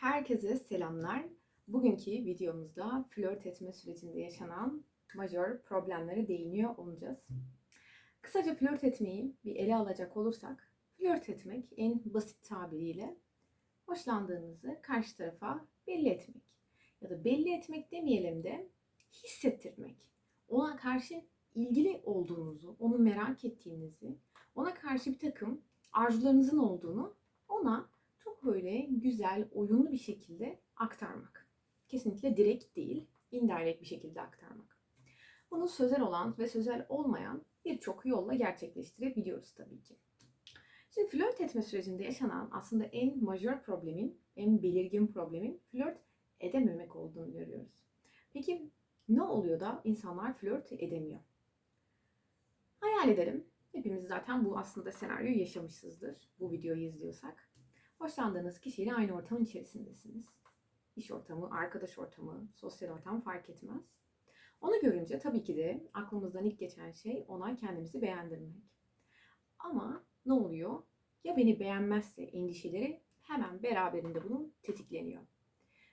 Herkese selamlar. Bugünkü videomuzda flört etme sürecinde yaşanan majör problemlere değiniyor olacağız. Kısaca flört etmeyi bir ele alacak olursak, flört etmek en basit tabiriyle hoşlandığınızı karşı tarafa belli etmek. Ya da belli etmek demeyelim de hissettirmek. Ona karşı ilgili olduğunuzu, onu merak ettiğinizi, ona karşı bir takım arzularınızın olduğunu ona böyle güzel, oyunlu bir şekilde aktarmak. Kesinlikle direkt değil, indirect bir şekilde aktarmak. Bunu sözel olan ve sözel olmayan birçok yolla gerçekleştirebiliyoruz tabii ki. Şimdi flört etme sürecinde yaşanan aslında en majör problemin, en belirgin problemin flört edememek olduğunu görüyoruz. Peki ne oluyor da insanlar flört edemiyor? Hayal edelim. Hepimiz zaten bu aslında senaryoyu yaşamışızdır. Bu videoyu izliyorsak. Hoşlandığınız kişiyle aynı ortamın içerisindesiniz. İş ortamı, arkadaş ortamı, sosyal ortam fark etmez. Onu görünce tabii ki de aklımızdan ilk geçen şey ona kendimizi beğendirmek. Ama ne oluyor? Ya beni beğenmezse endişeleri hemen beraberinde bunun tetikleniyor.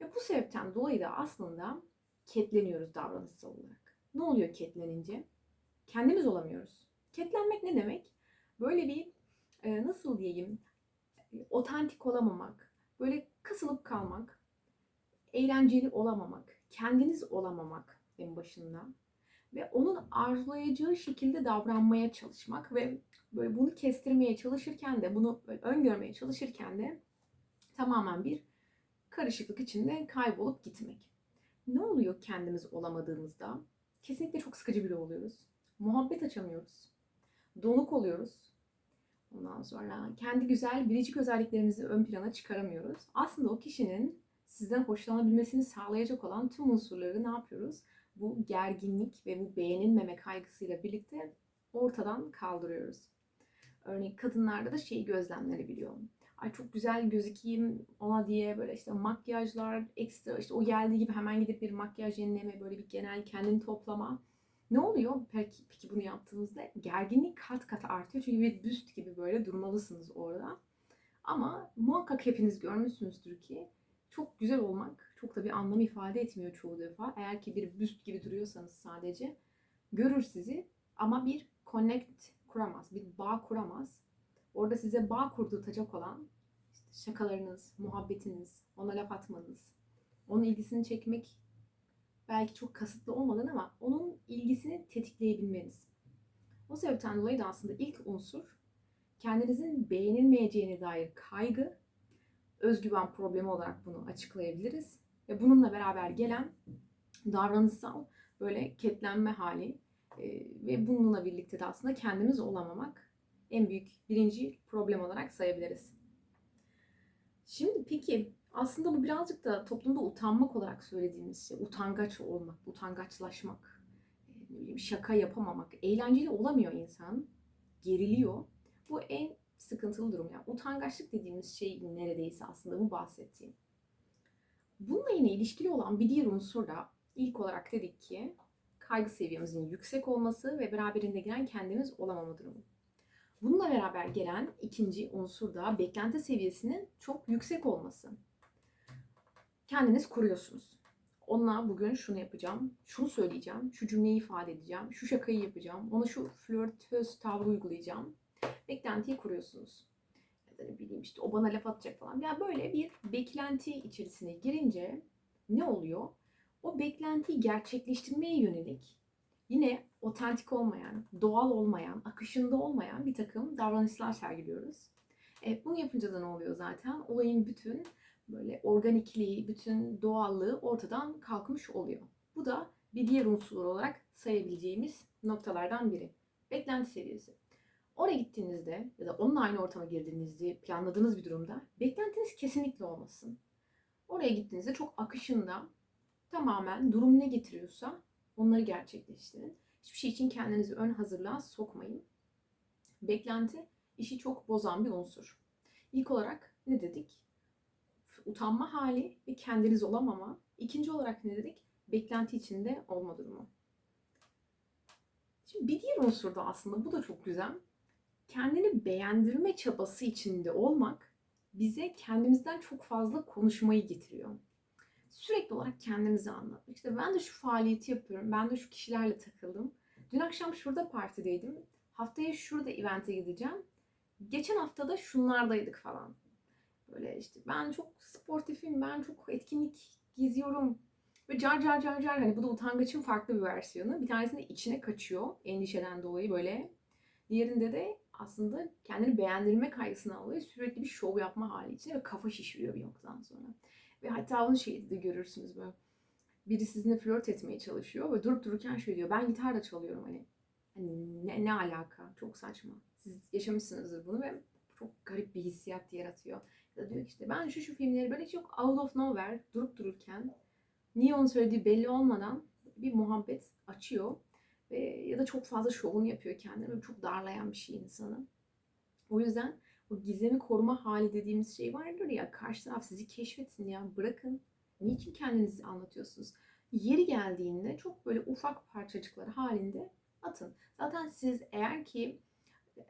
Ve bu sebepten dolayı da aslında ketleniyoruz davranışsal olarak. Ne oluyor ketlenince? Kendimiz olamıyoruz. Ketlenmek ne demek? Böyle bir e, nasıl diyeyim otantik olamamak, böyle kasılıp kalmak, eğlenceli olamamak, kendiniz olamamak en başında ve onun arzulayacağı şekilde davranmaya çalışmak ve böyle bunu kestirmeye çalışırken de bunu öngörmeye çalışırken de tamamen bir karışıklık içinde kaybolup gitmek. Ne oluyor kendimiz olamadığımızda? Kesinlikle çok sıkıcı biri oluyoruz. Muhabbet açamıyoruz. Donuk oluyoruz. Ondan sonra kendi güzel biricik özelliklerimizi ön plana çıkaramıyoruz. Aslında o kişinin sizden hoşlanabilmesini sağlayacak olan tüm unsurları ne yapıyoruz? Bu gerginlik ve bu beğenilmeme kaygısıyla birlikte ortadan kaldırıyoruz. Örneğin kadınlarda da şeyi gözlemlenebiliyor. Ay çok güzel gözükeyim ona diye böyle işte makyajlar ekstra işte o geldiği gibi hemen gidip bir makyaj yenileme böyle bir genel kendini toplama. Ne oluyor peki, peki bunu yaptığınızda? Gerginlik kat kat artıyor. Çünkü bir büst gibi böyle durmalısınız orada. Ama muhakkak hepiniz görmüşsünüzdür ki çok güzel olmak çok da bir anlam ifade etmiyor çoğu defa. Eğer ki bir büst gibi duruyorsanız sadece görür sizi ama bir connect kuramaz, bir bağ kuramaz. Orada size bağ kurdurtacak olan işte şakalarınız, muhabbetiniz, ona laf atmanız, onun ilgisini çekmek belki çok kasıtlı olmadan ama onun ilgisini tetikleyebilmeniz. O sebepten dolayı da aslında ilk unsur kendinizin beğenilmeyeceğine dair kaygı, özgüven problemi olarak bunu açıklayabiliriz. Ve bununla beraber gelen davranışsal böyle ketlenme hali e, ve bununla birlikte de aslında kendimiz olamamak en büyük birinci problem olarak sayabiliriz. Şimdi peki aslında bu birazcık da toplumda utanmak olarak söylediğimiz şey. Utangaç olmak, utangaçlaşmak, e, şaka yapamamak, eğlenceli olamıyor insan, geriliyor. Bu en sıkıntılı durum. Yani utangaçlık dediğimiz şey neredeyse aslında bu bahsettiğim. Bununla yine ilişkili olan bir diğer unsur da ilk olarak dedik ki kaygı seviyemizin yüksek olması ve beraberinde gelen kendimiz olamama durumu. Bununla beraber gelen ikinci unsur da beklenti seviyesinin çok yüksek olması. Kendiniz kuruyorsunuz. Onunla bugün şunu yapacağım, şunu söyleyeceğim, şu cümleyi ifade edeceğim, şu şakayı yapacağım, ona şu flörtöz tavrı uygulayacağım. Beklentiyi kuruyorsunuz. Ya da ne bileyim işte o bana laf atacak falan. Ya böyle bir beklenti içerisine girince ne oluyor? O beklentiyi gerçekleştirmeye yönelik yine otantik olmayan, doğal olmayan, akışında olmayan bir takım davranışlar sergiliyoruz. E, bunu yapınca da ne oluyor zaten? Olayın bütün böyle organikliği, bütün doğallığı ortadan kalkmış oluyor. Bu da bir diğer unsur olarak sayabileceğimiz noktalardan biri. Beklenti seviyesi. Oraya gittiğinizde ya da onunla aynı ortama girdiğinizde planladığınız bir durumda beklentiniz kesinlikle olmasın. Oraya gittiğinizde çok akışında tamamen durum ne getiriyorsa onları gerçekleştirin. Hiçbir şey için kendinizi ön hazırlığa sokmayın. Beklenti işi çok bozan bir unsur. İlk olarak ne dedik? Utanma hali ve kendiniz olamama. İkinci olarak ne dedik? Beklenti içinde olma durumu. Şimdi bir diğer unsur da aslında bu da çok güzel. Kendini beğendirme çabası içinde olmak bize kendimizden çok fazla konuşmayı getiriyor. Sürekli olarak kendimizi anlatmak. İşte ben de şu faaliyeti yapıyorum. Ben de şu kişilerle takıldım. Dün akşam şurada partideydim. Haftaya şurada evente gideceğim. Geçen hafta da şunlardaydık falan. Böyle işte ben çok sportifim, ben çok etkinlik geziyorum. Ve car car car car hani bu da utangaçın farklı bir versiyonu. Bir tanesinde içine kaçıyor endişeden dolayı böyle. Diğerinde de aslında kendini beğendirme kaygısını alıyor. Sürekli bir şov yapma hali içinde ve kafa şişiriyor bir noktadan sonra. Ve hatta onu şeyde de görürsünüz böyle. Biri sizinle flört etmeye çalışıyor ve durup dururken şöyle diyor. Ben gitar da çalıyorum hani. Hani ne, ne alaka? Çok saçma. Siz yaşamışsınızdır bunu ve çok garip bir hissiyat yaratıyor. Ya da diyor ki işte ben şu şu filmleri böyle çok out of nowhere durup dururken niye onu söylediği belli olmadan bir muhabbet açıyor. Ve, ya da çok fazla şovunu yapıyor kendine ve çok darlayan bir şey insanı. O yüzden o gizemi koruma hali dediğimiz şey vardır ya karşı taraf sizi keşfetsin ya bırakın. Niçin kendinizi anlatıyorsunuz? Yeri geldiğinde çok böyle ufak parçacıklar halinde atın. Zaten siz eğer ki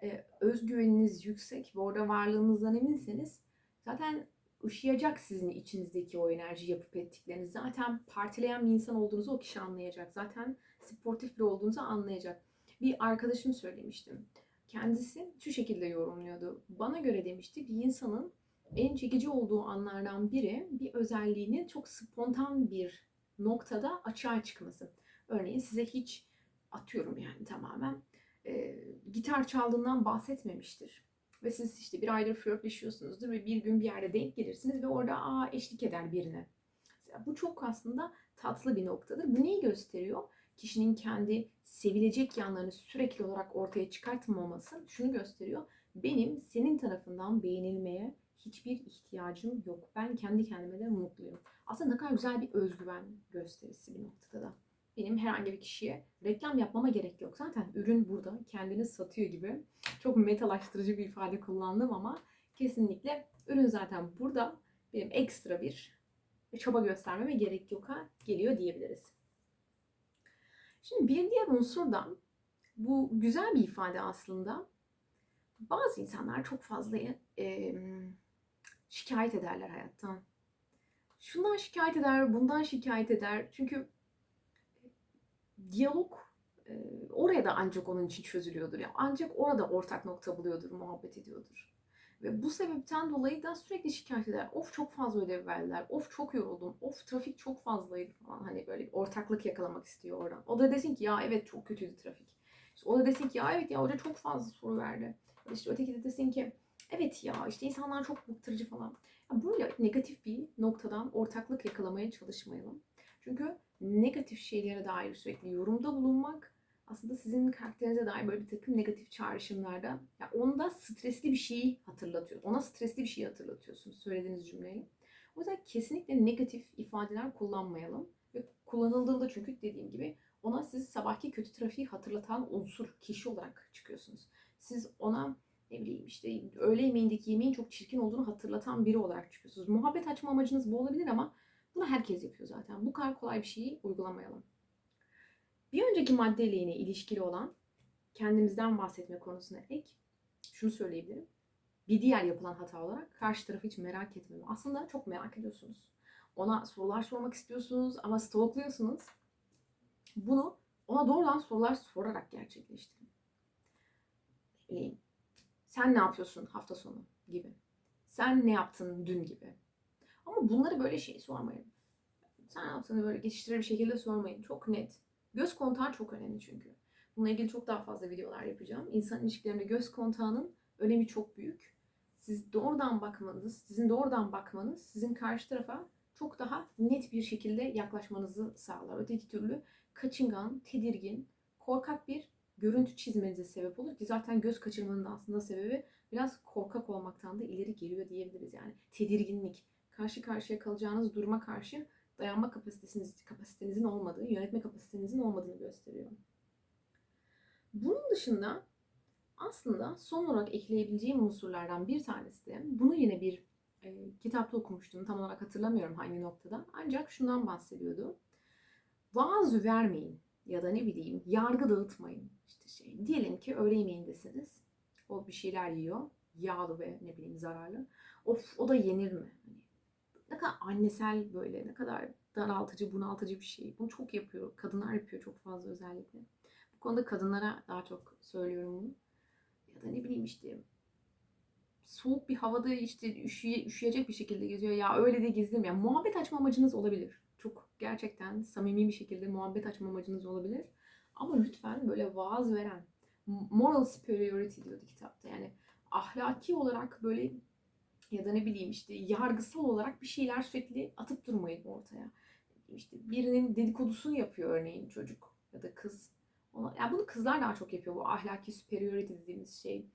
e, özgüveniniz yüksek ve orada varlığınızdan eminseniz zaten ışıyacak sizin içinizdeki o enerji yapıp ettikleriniz. Zaten partileyen bir insan olduğunuzu o kişi anlayacak. Zaten sportif biri olduğunuzu anlayacak. Bir arkadaşım söylemiştim. Kendisi şu şekilde yorumluyordu. Bana göre demişti bir insanın en çekici olduğu anlardan biri bir özelliğinin çok spontan bir noktada açığa çıkması. Örneğin size hiç atıyorum yani tamamen e, gitar çaldığından bahsetmemiştir. Ve siz işte bir aydır flörtleşiyorsunuzdur ve bir gün bir yerde denk gelirsiniz ve orada aa eşlik eder birine. Mesela bu çok aslında tatlı bir noktadır. Bu neyi gösteriyor? Kişinin kendi sevilecek yanlarını sürekli olarak ortaya çıkartmaması şunu gösteriyor. Benim senin tarafından beğenilmeye hiçbir ihtiyacım yok. Ben kendi kendime de mutluyum. Aslında ne kadar güzel bir özgüven gösterisi bir noktada da. Benim herhangi bir kişiye reklam yapmama gerek yok. Zaten ürün burada kendini satıyor gibi. Çok metalaştırıcı bir ifade kullandım ama kesinlikle ürün zaten burada. Benim ekstra bir çaba göstermeme gerek yok ha geliyor diyebiliriz. Şimdi bir diğer unsur da bu güzel bir ifade aslında. Bazı insanlar çok fazla e, şikayet ederler hayattan. Şundan şikayet eder, bundan şikayet eder. Çünkü diyalog e, oraya da ancak onun için çözülüyordur. Ya. Ancak orada ortak nokta buluyordur, muhabbet ediyordur. Ve bu sebepten dolayı da sürekli şikayet eder. Of çok fazla ödev verdiler. Of çok yoruldum. Of trafik çok fazlaydı falan. Hani böyle bir ortaklık yakalamak istiyor oradan. O da desin ki ya evet çok kötüydü trafik. İşte o da desin ki ya evet ya hoca çok fazla soru verdi. İşte öteki de desin ki evet ya işte insanlar çok bıktırıcı falan. Ya böyle negatif bir noktadan ortaklık yakalamaya çalışmayalım. Çünkü negatif şeylere dair sürekli yorumda bulunmak aslında sizin karakterinize dair böyle bir takım negatif çağrışımlarda ya onda stresli bir şeyi hatırlatıyor. Ona stresli bir şeyi hatırlatıyorsunuz söylediğiniz cümleyle. O yüzden kesinlikle negatif ifadeler kullanmayalım. Ve kullanıldığında çünkü dediğim gibi ona siz sabahki kötü trafiği hatırlatan unsur, kişi olarak çıkıyorsunuz. Siz ona ne bileyim işte öğle yemeğindeki yemeğin çok çirkin olduğunu hatırlatan biri olarak çıkıyorsunuz. Muhabbet açma amacınız bu olabilir ama bunu herkes yapıyor zaten. Bu kadar kolay bir şeyi uygulamayalım. Bir önceki maddeyle yine ilişkili olan kendimizden bahsetme konusuna ek şunu söyleyebilirim. Bir diğer yapılan hata olarak karşı tarafı hiç merak etmeme. Aslında çok merak ediyorsunuz. Ona sorular sormak istiyorsunuz ama stalkluyorsunuz. Bunu ona doğrudan sorular sorarak gerçekleştirin. Bileyim. Sen ne yapıyorsun hafta sonu gibi. Sen ne yaptın dün gibi. Ama bunları böyle şey sormayın. Sen yaptığını böyle geçiştirir bir şekilde sormayın. Çok net. Göz kontağı çok önemli çünkü. Bununla ilgili çok daha fazla videolar yapacağım. İnsan ilişkilerinde göz kontağının önemi çok büyük. Siz doğrudan bakmanız, sizin doğrudan bakmanız sizin karşı tarafa çok daha net bir şekilde yaklaşmanızı sağlar. Öteki türlü kaçıngan, tedirgin, korkak bir görüntü çizmenize sebep olur ki zaten göz kaçırmanın da aslında sebebi biraz korkak olmaktan da ileri geliyor diyebiliriz yani. Tedirginlik, karşı karşıya kalacağınız duruma karşı dayanma kapasiteniz, kapasitenizin olmadığı, yönetme kapasitenizin olmadığını gösteriyor. Bunun dışında aslında son olarak ekleyebileceğim unsurlardan bir tanesi de bunu yine bir e, kitapta okumuştum. Tam olarak hatırlamıyorum hangi noktada. Ancak şundan bahsediyordu. Vaaz vermeyin ya da ne bileyim yargı dağıtmayın. İşte şey, diyelim ki öğle yemeğindesiniz. O bir şeyler yiyor. yağlı ve ne bileyim zararlı. Of o da yenir mi? Hani ne kadar annesel böyle ne kadar daraltıcı, bunaltıcı bir şey. Bunu çok yapıyor. Kadınlar yapıyor çok fazla özellikle. Bu konuda kadınlara daha çok söylüyorum bunu. Ya da ne bileyim işte soğuk bir havada işte üşüye, üşüyecek bir şekilde geziyor. Ya öyle de gezdim ya. Muhabbet açma amacınız olabilir. Çok gerçekten samimi bir şekilde muhabbet açma amacınız olabilir. Ama lütfen böyle vaaz veren, moral superiority diyordu kitapta. Yani ahlaki olarak böyle ya da ne bileyim işte yargısal olarak bir şeyler sürekli atıp durmayın ortaya. İşte birinin dedikodusunu yapıyor örneğin çocuk ya da kız. Ona, yani bunu kızlar daha çok yapıyor bu ahlaki superiority dediğimiz şey.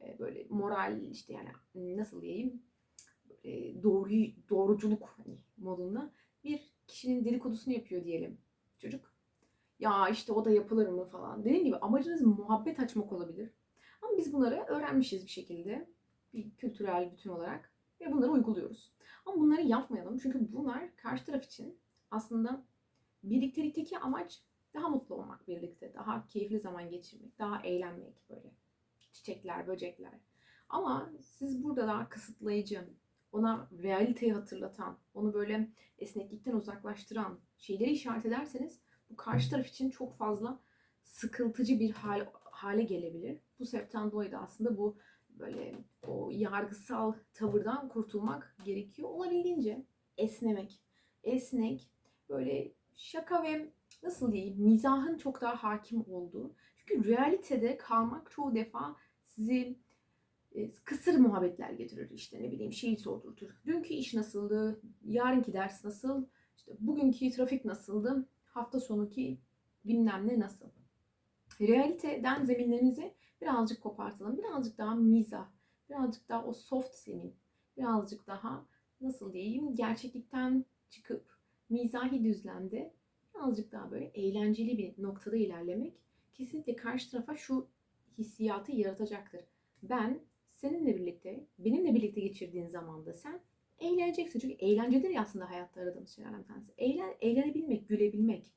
E, böyle moral işte yani nasıl diyeyim böyle doğru doğruculuk hani modunda bir kişinin dedikodusunu yapıyor diyelim çocuk. Ya işte o da yapılır mı falan. Dediğim gibi amacınız muhabbet açmak olabilir. Ama biz bunları öğrenmişiz bir şekilde. Bir kültürel bütün olarak. Ve bunları uyguluyoruz. Ama bunları yapmayalım. Çünkü bunlar karşı taraf için aslında birliktelikteki amaç daha mutlu olmak birlikte. Daha keyifli zaman geçirmek. Daha eğlenmek böyle. Çiçekler, böcekler. Ama siz burada daha kısıtlayıcı, ona realiteyi hatırlatan, onu böyle esneklikten uzaklaştıran şeyleri işaret ederseniz bu karşı taraf için çok fazla sıkıltıcı bir hal, hale gelebilir. Bu sebepten dolayı da aslında bu böyle o yargısal tavırdan kurtulmak gerekiyor. Olabildiğince esnemek. Esnek, böyle şaka ve nasıl diyeyim mizahın çok daha hakim olduğu. Çünkü realitede kalmak çoğu defa sizi e, kısır muhabbetler getirir. İşte ne bileyim şeyi sordurtur. Dünkü iş nasıldı? Yarınki ders nasıl? İşte bugünkü trafik nasıldı? Hafta sonuki bilmem ne nasıl? Realiteden zeminlerinizi birazcık kopartalım. Birazcık daha mizah, birazcık daha o soft zemin, birazcık daha nasıl diyeyim gerçeklikten çıkıp mizahi düzlemde birazcık daha böyle eğlenceli bir noktada ilerlemek kesinlikle karşı tarafa şu hissiyatı yaratacaktır. Ben seninle birlikte, benimle birlikte geçirdiğin zamanda sen eğleneceksin. Çünkü eğlencedir ya aslında hayatta aradığımız şeylerden bir tanesi. Eğlen, eğlenebilmek, gülebilmek.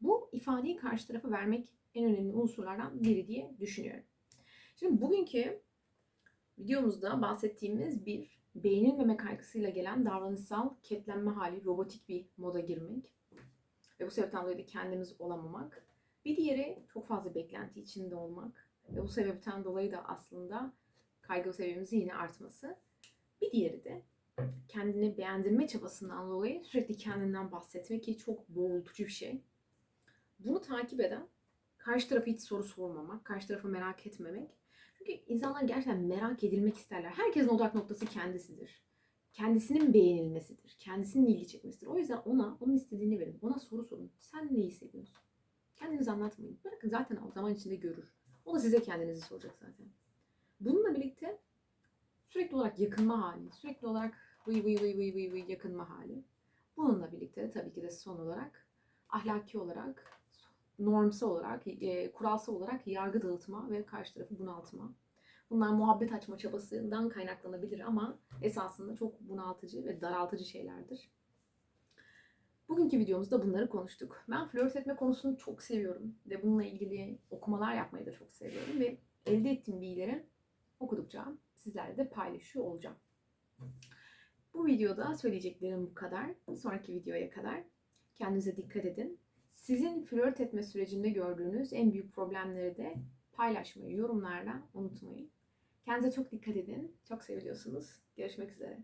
Bu ifadeyi karşı tarafa vermek en önemli unsurlardan biri diye düşünüyorum. Şimdi bugünkü videomuzda bahsettiğimiz bir beğenilmeme kaygısıyla gelen davranışsal ketlenme hali, robotik bir moda girmek ve bu sebepten dolayı da kendimiz olamamak. Bir diğeri çok fazla beklenti içinde olmak ve bu sebepten dolayı da aslında kaygı seviyemizin yine artması. Bir diğeri de kendini beğendirme çabasından dolayı sürekli kendinden bahsetmek ki çok boğultucu bir şey. Bunu takip eden karşı tarafa hiç soru sormamak, karşı tarafı merak etmemek. Çünkü insanlar gerçekten merak edilmek isterler. Herkesin odak noktası kendisidir. Kendisinin beğenilmesidir. Kendisinin ilgi çekmesidir. O yüzden ona onun istediğini verin. Ona soru sorun. Sen ne hissediyorsun? Kendinizi anlatmayın. Bırakın zaten o zaman içinde görür. O da size kendinizi soracak zaten. Bununla birlikte sürekli olarak yakınma hali, sürekli olarak vıy vıy vıy vıy vıy vıy yakınma hali. Bununla birlikte tabii ki de son olarak ahlaki olarak, normsal olarak, e, kuralsal olarak yargı dağıtma ve karşı tarafı bunaltma. Bunlar muhabbet açma çabasından kaynaklanabilir ama esasında çok bunaltıcı ve daraltıcı şeylerdir. Bugünkü videomuzda bunları konuştuk. Ben flört etme konusunu çok seviyorum ve bununla ilgili okumalar yapmayı da çok seviyorum ve elde ettiğim bilgileri okudukça sizlerle de paylaşıyor olacağım. Bu videoda söyleyeceklerim bu kadar. Sonraki videoya kadar kendinize dikkat edin. Sizin flört etme sürecinde gördüğünüz en büyük problemleri de paylaşmayı yorumlarla unutmayın. Kendinize çok dikkat edin. Çok seviliyorsunuz. Görüşmek üzere.